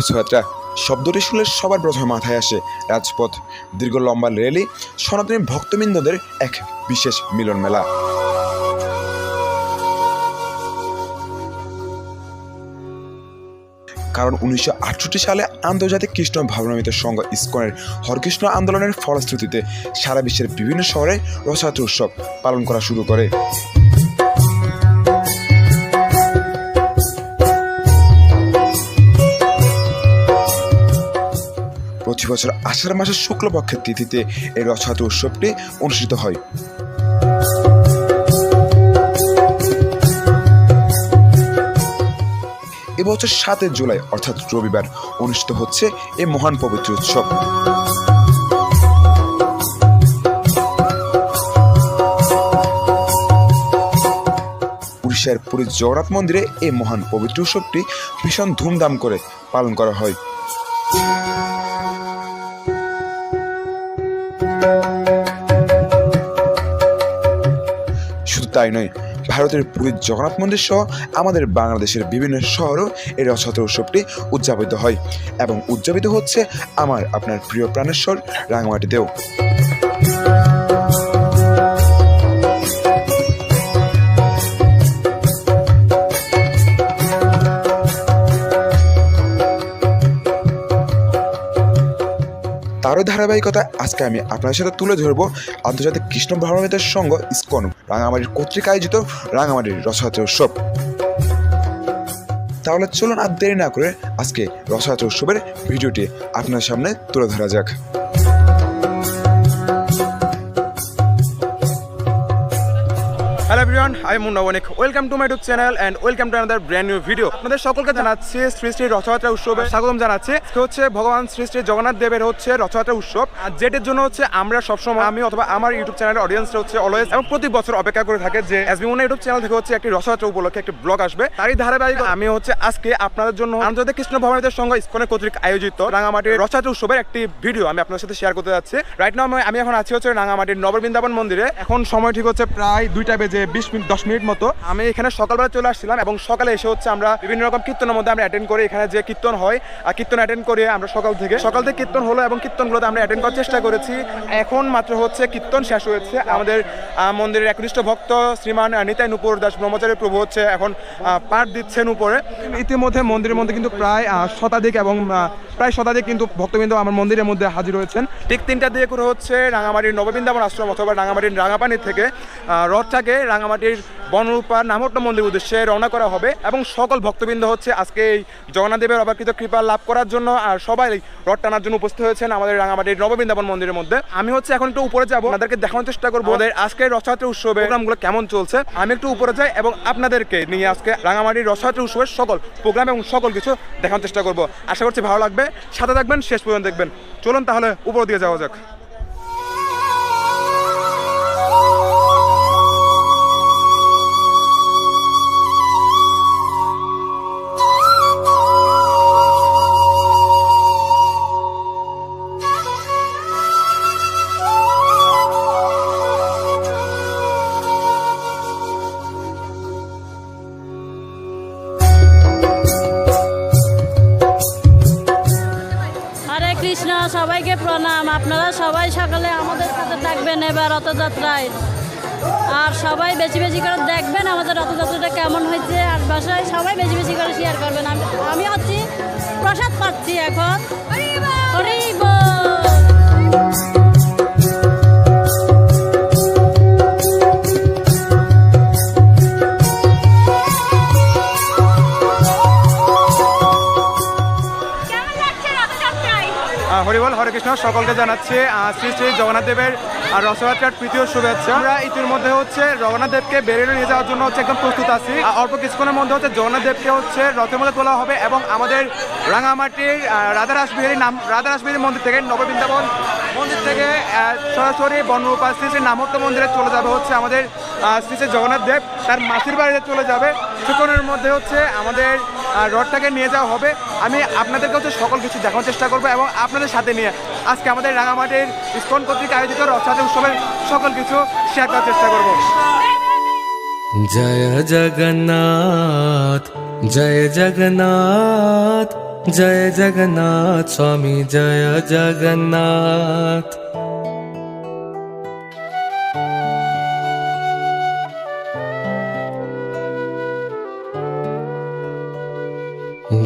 রথযাত্রা শব্দটি শুনলে সবার প্রথমে মাথায় আসে রাজপথ। দীর্ঘ লম্বা র্যালি সনাতনী ভক্তবৃন্দদের এক বিশেষ মিলন মেলা। কারণ উনিশশো আটষট্টি সালে আন্তর্জাতিক কৃষ্ণ ভাবনামিত সংঘ ইস্কনের হরকৃষ্ণ আন্দোলনের ফলশ্রুতিতে সারা বিশ্বের বিভিন্ন শহরে রথযাত্রা উৎসব পালন করা শুরু করে। প্রতি বছর আষাঢ় মাসের শুক্লপক্ষের তিথিতে এই রথযাত্রা উৎসবটি অনুষ্ঠিত হয়। এবছর সাতই জুলাই, অর্থাৎ রবিবার, অনুষ্ঠিত হচ্ছে এই মহান পবিত্র উৎসব। উড়িষ্যার পুরী জগন্নাথ মন্দিরে এই মহান পবিত্র উৎসবটি ভীষণ ধুমধাম করে পালন করা হয়। তাই নয়। ভারতের পুরীর জগন্নাথ মন্দির সহ আমাদের বাংলাদেশের বিভিন্ন শহরেও এই রথযাত্রা উৎসবটি উদযাপিত হয় এবং উদযাপিত হচ্ছে আমার আপনার প্রিয় প্রাণেশ্বর রাঙামাটিতেও তারও ধারাবাহিকতা আজকে আমি আপনাদের সাথে তুলে ধরবো আন্তর্জাতিক কৃষ্ণ ভারমিতের সংঘ ইস্কন। রাঙামাটির কর্তৃক আয়োজিত রাঙামাটির রথযাত্রা উৎসব। তাহলে চলুন আর দেরি না করে আজকে রথযাত্রা উৎসবের ভিডিওটি আপনার সামনে তুলে ধরা যাক। হ্যালো এভরিওয়ান আই মুন্না অনেক welcome to my YouTube channel and welcome to another brand new video আপনাদের সকলকে জানাচ্ছি শ্রী শ্রী রথযাত্রা উৎসবে স্বাগতম জানাচ্ছি। হচ্ছে ভগবান শ্রী শ্রী জগন্নাথ দেবের হচ্ছে রথযাত্রা উৎসব। আর যেটার জন্য হচ্ছে আমরা সবসময় আমি অথবা আমার ইউটিউব চ্যানেলের অডিয়েন্সটা হচ্ছে অলওয়েজ এবং প্রতি বছর অপেক্ষা করে থাকে যে এসবি মুন্না ইউটিউব চ্যানেল থেকে হচ্ছে একটি রথযাত্রা উপলক্ষে একটি ব্লগ আসবে। তারই ধারাবাহিক আমি হচ্ছে আজকে আপনাদের জন্য আন্তর্জাতিক কৃষ্ণ ভবনের সঙ্গে ইস্কনের কর্তৃক আয়োজিত রাঙামাটির রথযাত্রা উৎসবের একটি ভিডিও আমি আপনার সাথে শেয়ার করতে যাচ্ছি। রাইট নাও আমি এখন আছি হচ্ছে রাঙামাটির নববৃন্দাবন মন্দিরে। এখন সময় ঠিক হচ্ছে প্রায় দুইটা বেজে বিশ মিনিট, দশ মিনিট মতো আমি এখানে সকালবেলা চলে আসছিলাম এবং সকালে এসে হচ্ছে আমরা বিভিন্ন রকম কীর্তনের মধ্যে আমরা অ্যাটেন্ড করি এখানে যে কীর্তন হয়, আর কীর্তন অ্যাটেন্ড করি আমরা সকাল থেকে সকাল থেকে কীর্তন হলো এবং কীর্তনগুলোতে আমরা অ্যাটেন্ড করার চেষ্টা করেছি। এখন মাত্র হচ্ছে কীর্তন শেষ হয়েছে। আমাদের মন্দিরের একনিষ্ঠ ভক্ত শ্রীমান নিতাই নুপুর দাস ব্রহ্মচারী প্রভু হচ্ছে এখন পাঠ দিচ্ছেন উপরে। ইতিমধ্যে মন্দিরের মধ্যে কিন্তু প্রায় শতাধিক এবং প্রায় শতাধিক কিন্তু ভক্তবৃন্দ আমার মন্দিরের মধ্যে হাজির হয়েছেন। ঠিক তিনটা দিয়ে করে হচ্ছে রাঙামাটির নববৃন্দাবন আশ্রম অথবা রাঙামাটির রাঙাপানি থেকে রথটাকে রাঙামাটির বনরূপা নামট্ট মন্দির উদ্দেশ্যে রওনা করা হবে এবং সকল ভক্তবৃন্দ হচ্ছে আজকে এই জগন্নাথ দেবের অবাকৃত কৃপা লাভ করার জন্য আর সবাই রথ টানার জন্য উপস্থিত হয়েছেন আমাদের রাঙামাটির নববৃন্দাবন মন্দিরের মধ্যে। আমি হচ্ছে এখন একটু উপরে যাব। আপনাদেরকে দেখানোর চেষ্টা করব আমাদের আজকের রথযাত্রা উৎসবে প্রোগ্রামগুলো কেমন চলছে। আমি একটু উপরে যাই এবং আপনাদেরকে নিয়ে আজকে রাঙামাটির রথযাত্রা উৎসবের সকল প্রোগ্রাম এবং সকল কিছু দেখানোর চেষ্টা করব। আশা করছি ভালো লাগবে। সাথে থাকবেন শেষ পর্যন্ত দেখবেন। চলুন তাহলে উপর দিয়ে যাওয়া যাক। কৃষ্ণ, সবাইকে প্রণাম। আপনারা সবাই সকালে আমাদের সাথে থাকবেন এবার রথযাত্রায়। আর সবাই বেশি বেশি করে দেখবেন আমাদের রথযাত্রাটা কেমন হয়েছে। আর বাসায় সবাই বেশি বেশি করে শেয়ার করবেন। আমি আমি হচ্ছি প্রসাদ পাচ্ছি এখন। কৃষ্ণ সকলকে জানাচ্ছি শ্রী শ্রী জগন্নাথ দেবের রথযাত্রার তৃতীয় শুভেচ্ছা। আমরা ইতিমধ্যে হচ্ছে জগন্নাথ দেবকে বেরিয়ে নিয়ে যাওয়ার জন্য হচ্ছে একদম প্রস্তুত আছি। অল্প কিছুক্ষণের মধ্যে হচ্ছে জগন্নাথ দেবকে হচ্ছে রথের মধ্যে তোলা হবে এবং আমাদের রাঙামাটির আহ, রাধারাস নাম রাধারাস বিহারী মন্দির থেকে নববৃন্দাবন মন্দির থেকে সরাসরি বনরূপা শ্রী শ্রী নামত্ব মন্দিরে চলে যাবে হচ্ছে আমাদের শ্রী শ্রী জগন্নাথ দেব। তার মাসির বাড়িতে চলে যাবে। কিছুক্ষণের মধ্যে হচ্ছে আমাদের রথটাকে নিয়ে যাওয়া হবে। আমি আপনাদেরকে হচ্ছে সকল কিছু দেখানোর চেষ্টা করব এবং আপনাদের সাথে নিয়ে আজকে আমাদের রাঙামাটির স্কন কর্তৃক আয়োজিত রথসাথে উৎসবের সকল কিছু শেয়ার করার চেষ্টা করব। জয় জগন্নাথ জয় জগন্নাথ জয় জগন্নাথ, স্বামী জয় জগন্নাথ।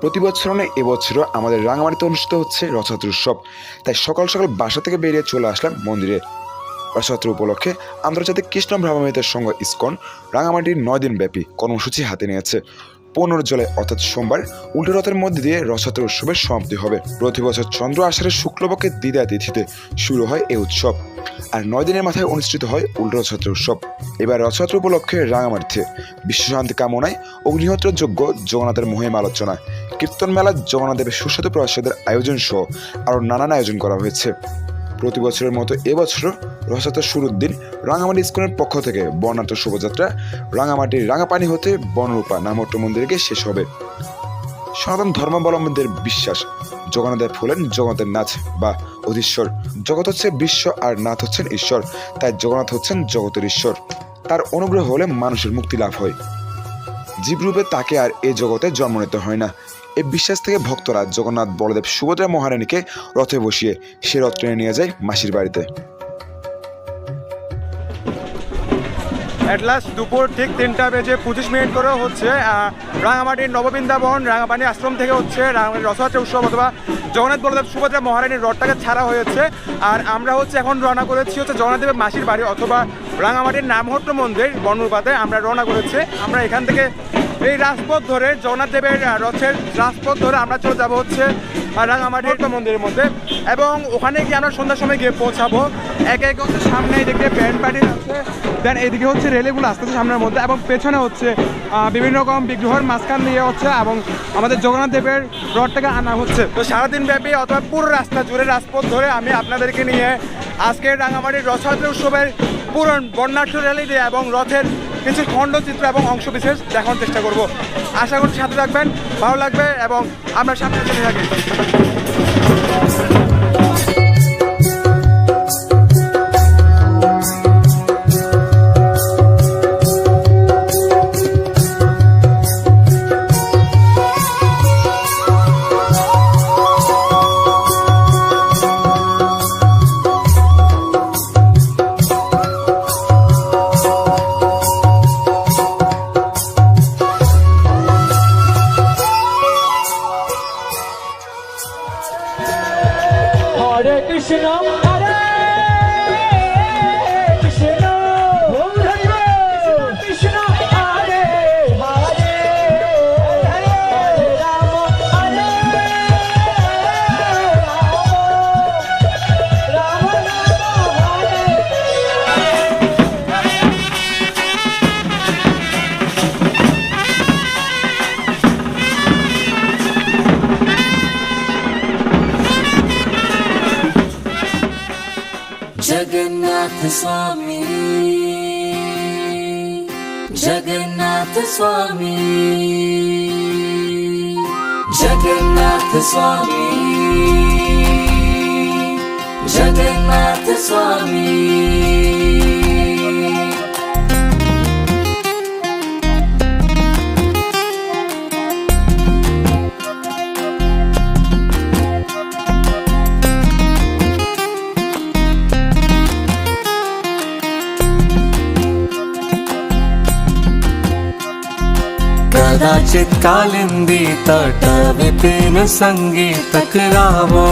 প্রতি বছর নয় এবছরও আমাদের রাঙামাটিতে অনুষ্ঠিত হচ্ছে রথযাত্রা উৎসব। তাই সকাল সকাল বাসা থেকে বেরিয়ে চলে আসলাম মন্দিরে। রথযাত্রা উপলক্ষে আন্তর্জাতিক কৃষ্ণ ব্রাহ্মণিতের সংঘ ইসকন রাঙামাটির নয় দিন ব্যাপী কর্মসূচি হাতে নিয়েছে। পনেরো জুলাই, অর্থাৎ সোমবার, উল্টো রথের মধ্যে দিয়ে রথযাত্রা উৎসবের সমাপ্তি হবে। প্রতি বছর চন্দ্র আষাঢ়ের শুক্লপক্ষের দ্বিতীয় তিথিতে শুরু হয় এই উৎসব। আর নয় দিনের মাথায় অনুষ্ঠিত হয় উল্টো রথযাত্রা উৎসব। এবার রথযাত্রা উপলক্ষে রাঙামাটিতে বিশ্বশান্তি কামনায় অগ্নিহোত্র যোগ্য জগন্নাথের মহিমা আলোচনা কীর্তন মেলা জগন্নাথদেবের সুস্বাদু প্রসাদের আয়োজন সহ আরও নানান আয়োজন করা হয়েছে। প্রতি বছরের মতো এবছরও রথযাত্রার শুরুর দিন রাঙামাটি স্কুলের পক্ষ থেকে বর্ণাঢ্য শোভাযাত্রা রাঙামাটির রাঙাপানি হতে বনরূপা নামট্ট মন্দিরে গিয়ে শেষ হবে। সনাতন ধর্মাবলম্বীদের বিশ্বাস জগন্নাথের হলেন জগন্নাথের নাথ বা অধীশ্বর। জগৎ হচ্ছে বিশ্ব আর নাথ হচ্ছেন ঈশ্বর, তাই জগন্নাথ হচ্ছেন জগতের ঈশ্বর। তার অনুগ্রহ হলে মানুষের মুক্তি লাভ হয়। জীবরূপে তাকে আর এ জগতে জন্ম নিতে হয় না। এই বিশ্বাস থেকে ভক্তরা জগন্নাথ বলদেব সুভদ্রা মহারানীকে রথে বসিয়ে সে রথ টেনে নিয়ে যায় মাসির বাড়িতে। অ্যাট লাস্ট দুপুর ঠিক তিনটা বেজে পঁচিশ মিনিট করে হচ্ছে রাঙামাটির নববৃন্দাবন রাঙাপানি আশ্রম থেকে হচ্ছে রাঙামাটির রথযাত্রা উৎসব অথবা জগন্নাথ বলদেব সুভদ্রা মহারানীর রথটাকে ছাড়া হয়েছে। আর আমরা হচ্ছে এখন রওনা করেছি হচ্ছে জগন্নাথ দেবের মাসির বাড়ি অথবা রাঙামাটির নামহট্ট মন্দির বনরূপাতে আমরা রওনা করেছি। আমরা এখান থেকে এই রাজপথ ধরে জগন্নাথ দেবের রথের রাজপথ ধরে আমরা চলে যাব হচ্ছে রাঙামাটির মন্দিরের মধ্যে। এবং ওখানে গিয়ে আমরা সন্ধ্যার সময় গিয়ে পৌঁছাবো। একে একে হচ্ছে সামনে এদিকে ব্যান্ড পার্টি আছে দেন এদিকে হচ্ছে রেলেগুলো আসতেছে সামনের মধ্যে এবং পেছনে হচ্ছে বিভিন্ন রকম বিগ্রহের মাঝখান দিয়ে হচ্ছে এবং আমাদের জগন্নাথ দেবের রথটাকে আনা হচ্ছে। তো সারাদিন ব্যাপী অথবা পুরো রাস্তা জুড়ে রাজপথ ধরে আমি আপনাদেরকে নিয়ে আজকের রাঙামাটির রথযাত্রা উৎসবের পুরো বর্ণাঢ্য র্যালি এবং রথের কিছু খণ্ডচিত্র এবং অংশ বিশেষ দেখানোর চেষ্টা করব। আশা করছি সাথে থাকবেন, ভালো লাগবে এবং আমরা সামনে চলে থাকি जगन्नाथ स्वामी जगन्नाथ स्वामी जगन्नाथ स्वामी जगन्नाथ स्वामी कदाचित् कालिन्दी तट विपिन सङ्गीतक रावोदािरि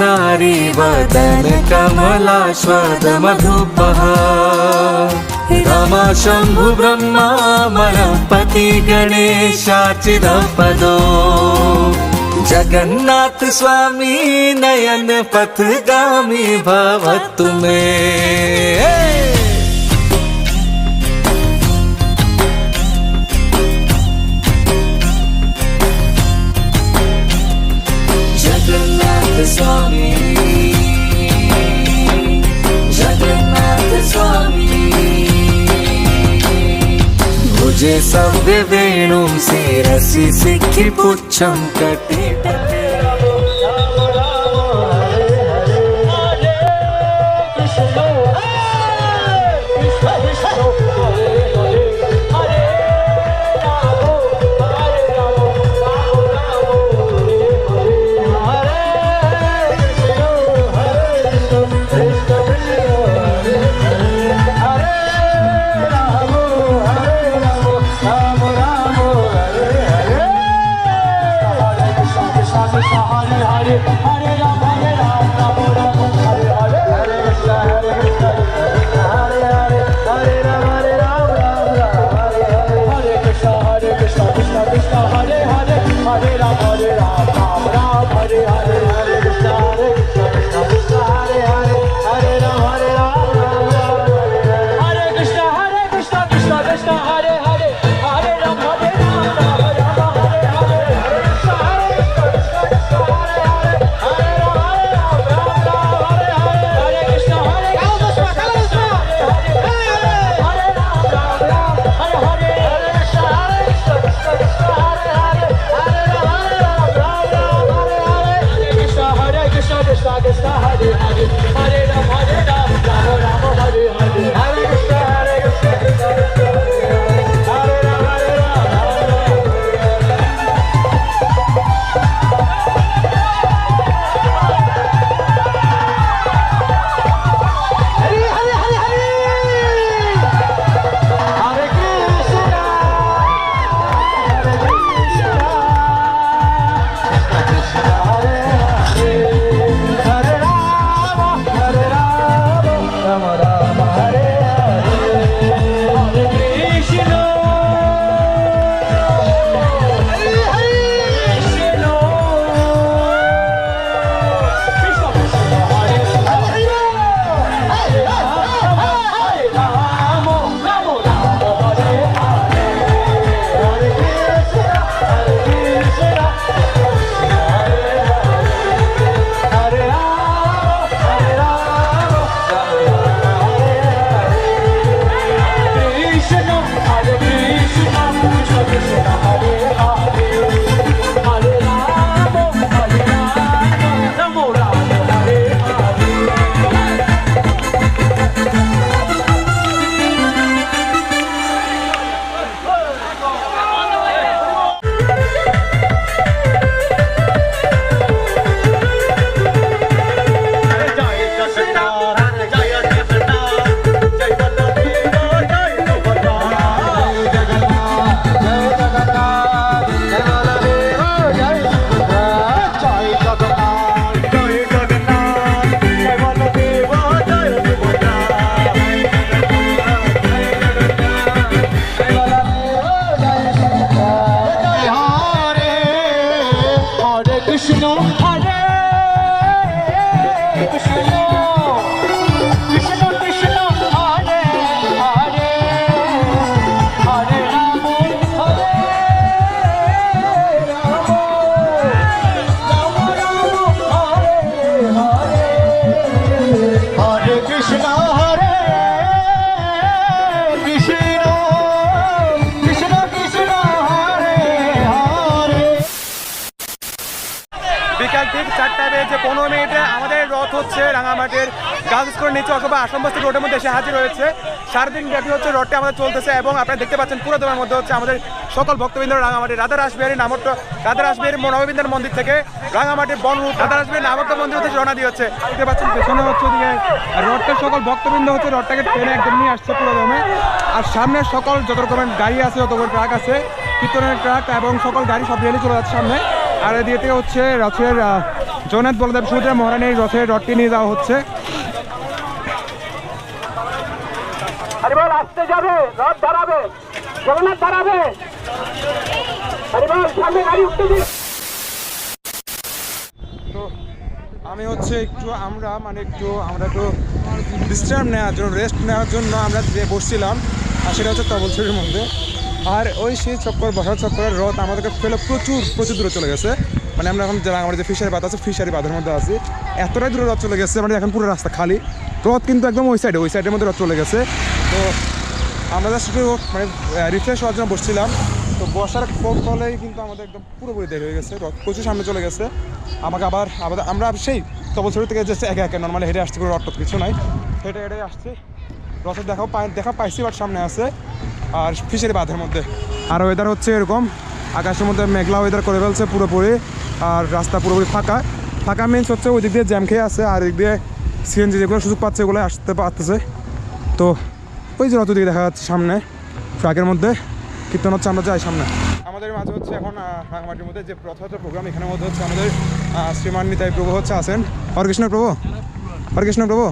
नारी वदन कमला स्वद मधुबा शम्भु ब्रह्माणपति गणेशाचिदपदो। जगन्नाथ स्वामी नयन पथगामी भवतु मे। పూజే సవ్య వేణుం సే రసి సిక్కి పుచ్చం కట్టి চারটা বেজে পনেরো মিনিটে আমাদের রথ হচ্ছে রাঙামাটির গার্লস স্কুলের নিচে অথবা আসামবস্তি রোডের মধ্যে এসে হাজির হয়েছে। সারাদিন ব্যাপী হচ্ছে রথটি আমাদের চলতেছে এবং আপনারা দেখতে পাচ্ছেন পুরো দমের মধ্যে হচ্ছে আমাদের সকল ভক্তবৃন্দ রাঙামাটি রাধা রাসবিহারী নামট্ট রাধা রাসবিহারী নববিন্দের মন্দির থেকে রাঙামাটির বনরূপ রাধা রাসবিহারী নামট্ট মন্দির হচ্ছে রওনা দিয়ে হচ্ছে দেখতে পাচ্ছেন পেছনে হচ্ছে ওদিকে রথটার সকল ভক্তবৃন্দ হচ্ছে রথটাকে ট্রেনে একদম নিয়ে আসছে পুরো দমে। আর সামনে সকল যত রকমের গাড়ি আছে, যত রকমের ট্রাক আছে, কীর্তনের ট্রাক এবং সকল গাড়ি সব রেলি চলে যাচ্ছে সামনে। আর এদিকে হচ্ছে রথের জগন্নাথ বলদেব সুভদ্রা মহারানীর রথের রথটি নিয়ে যাওয়া হচ্ছে। আরে আসতে যাবে রথ দাঁড়াবে জগন্নাথ দাঁড়াবে আরে সামনে গাড়ি উঠতে দিন। তো আমি হচ্ছে একটু আমরা মানে একটু আমরা একটু বিশ্রাম নেওয়ার জন্য রেস্ট নেওয়ার জন্য আমরা যে বসছিলাম আর সেটা হচ্ছে তবলছড়ির মধ্যে। আর ওই সেই চক্কর বসার চক্করের রথ আমাদেরকে ফেলে প্রচুর প্রচুর দূরে চলে গেছে। মানে আমরা এখন আমাদের যে ফিশারি বাদ আছে, ফিশারি বাঁধের মধ্যে আছি, এতটাই দূরে রথ চলে গেছে মানে এখন পুরো রাস্তা খালি। রথ কিন্তু একদম ওই সাইডে ওই সাইডের মধ্যে রথ চলে গেছে। তো আমরা জাস্ট মানে রিফ্রেশ হওয়ার জন্য বসছিলাম। তো বসার ফলেই কিন্তু আমাদের একদম পুরোপুরি দেরি হয়ে গেছে, রথ প্রচুর সামনে চলে গেছে। আমাকে আবার আবার আমরা সেই তবলছড়ি থেকে জাস্ট একে একে নর্মালি হেঁটে আসছি, কোনো রথ কিছু নাই। হেঁটে হেঁটে আসছি। রথের দেখাও পাই, দেখা পাইছি বাট সামনে আছে। আর ফিশারি বাঁধের মধ্যে। আর ওয়েদার হচ্ছে এরকম, আকাশের মধ্যে মেঘলা ওয়েদার করে ফেলছে পুরোপুরি। আর রাস্তা পুরোপুরি ফাঁকা। ফাঁকা মিন্স হচ্ছে ওই দিক দিয়ে জ্যাম খেয়ে আছে, আর দিক দিয়ে সিএনজি যেগুলো সুযোগ পাচ্ছে ওগুলো আসতে পারতেছে। তো ওই যে রথ দিকে দেখা যাচ্ছে সামনে, ট্রাকের মধ্যে। কীর্তন হচ্ছে, আমরা যাই সামনে। আমাদের মাঝে হচ্ছে এখন রাঙামাটির মধ্যে যে রথযাত্রা প্রোগ্রাম এখানের মধ্যে হচ্ছে আমাদের শ্রীমান নিতাই প্রভু হচ্ছে আছেন। হরকৃষ্ণ প্রভু? হরকৃষ্ণ প্রভু?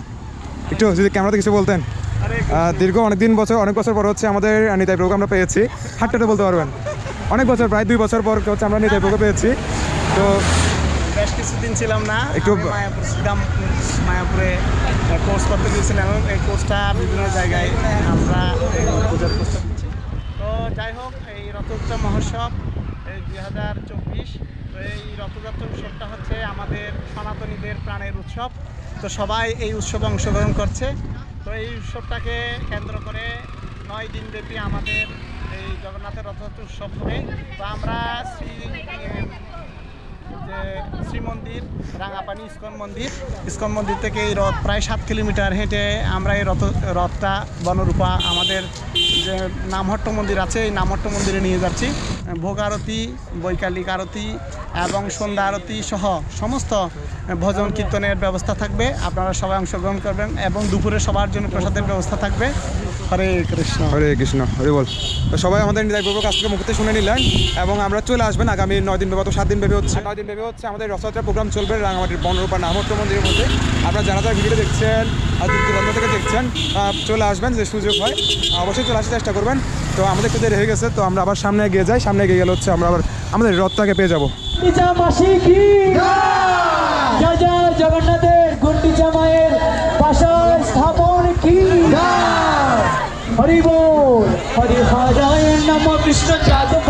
একটু যদি ক্যামেরাতে কিছু বলতেন। দীর্ঘ অনেক দিন বছর, অনেক বছর পর হচ্ছে আমাদের নিতাই প্রভু আমরা পেয়েছি। হাটটাতে বলতে পারবেন। অনেক বছর, প্রায় দুই বছর পর হচ্ছে আমরা নিতাই প্রভু পেয়েছি। তো বেশ কিছুদিন ছিলাম না। একটু- মায়াপুর ছিলাম মায়াপুরে কোর্স করতে গিয়েছিলাম। এবং এই কোর্সটা বিভিন্ন জায়গায় আমরা কোর্সটা দিচ্ছি তো যাই হোক এই রথযাত্রা মহোৎসব এই দুই হাজার চব্বিশ তো এই রথযাত্রা উৎসবটা হচ্ছে আমাদের সনাতনীদের প্রাণের উৎসব। তো সবাই এই উৎসবে অংশগ্রহণ করছে। তো এই উৎসবটাকে কেন্দ্র করে নয় দিনব্যাপী আমাদের এই জগন্নাথের রথযাত্রা উৎসব হবে। তো আমরা শ্রী শ্রীমন্দির রাঙাপানি ইস্কন মন্দির। ইস্কন মন্দির থেকে এই রথ প্রায় সাত কিলোমিটার হেঁটে আমরা এই রথ রথটা বনরূপা আমাদের যে নামহট্ট মন্দির আছে, এই নামহট্ট মন্দিরে নিয়ে যাচ্ছি। ভোগ আরতি, বৈকালিক আরতি এবং সন্ধ্যা আরতি সহ সমস্ত ভজন কীর্তনের ব্যবস্থা থাকবে। আপনারা সবাই অংশগ্রহণ করবেন এবং দুপুরে সবার জন্য প্রসাদের ব্যবস্থা থাকবে। হরে কৃষ্ণ। হরে কৃষ্ণ হরে বল। তো সবাই আমাদের নিদায় প্রভুর কাছ থেকে মুখতে শুনে নিলেন এবং আমরা চলে আসবেন আগামী নয় দিন ভেবে তো সাত দিন ভেবে হচ্ছে। নয় দিন ভেবে হচ্ছে আমাদের রথযাত্রা প্রোগ্রাম চলবে রাঙামাটির বনরূপা নামত্র মন্দিরের মধ্যে। আপনারা যারা যারা ভিডিও দেখছেন আর থেকে দেখছেন চলে আসবেন যে সুযোগ হয় অবশ্যই চলে আসার চেষ্টা করবেন। তো আমাদের একটু দেরি হয়ে গেছে তো আমরা আবার সামনে এগিয়ে যাই। সামনে এগিয়ে গেলে হচ্ছে আমরা আবার আমাদের রথটাকে পেয়ে যাব। গুন্ডিচা মাসি কি জয় জয় জগন্নাথের হরি বল হরি হরায় নম কৃষ্ণ যাদব